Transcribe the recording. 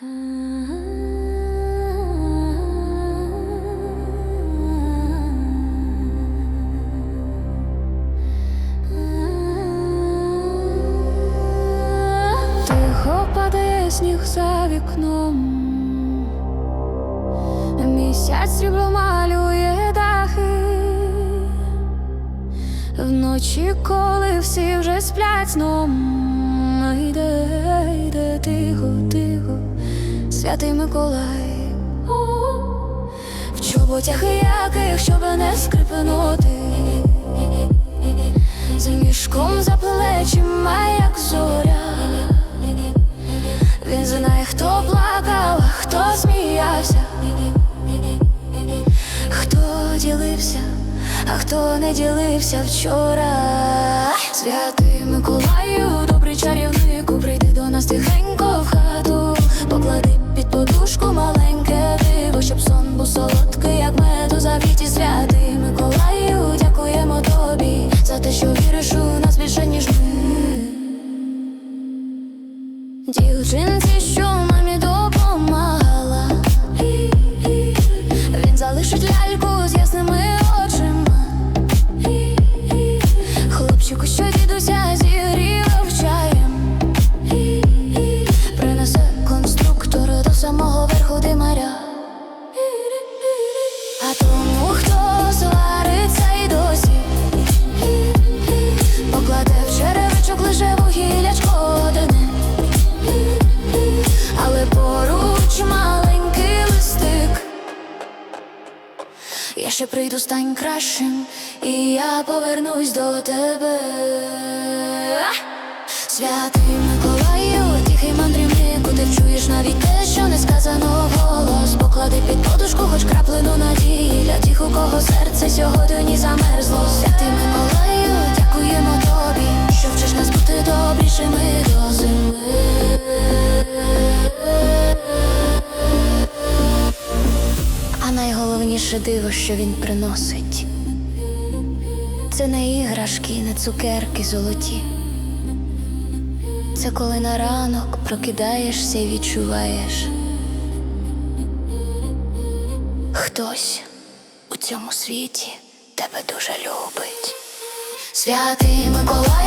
Тихо падає сніг за вікном. Місяць срібло малює дахи. Вночі, коли всі вже сплять сном, йде, йде тихо, святий Миколай. В чоботях яких, щоб не скрипнути, з мішком за плечима, як зоря. Він знає, хто плакав, хто сміявся, хто ділився, а хто не ділився вчора. Святий Миколаю, добрий чарівнику, прийди до нас тихенько Children Я ще прийду, стань кращим, і я повернусь до тебе. Святий Миколаю, тихий мандрівнику, ти чуєш навіть те, що не сказано голос. Поклади під подушку, хоч краплину надії для тих, у кого серце сьогодні замерзло. Святий диво, що він приносить, це не іграшки, не цукерки золоті. Це коли на ранок прокидаєшся і відчуваєш. Хтось у цьому світі тебе дуже любить. Святий Миколаю,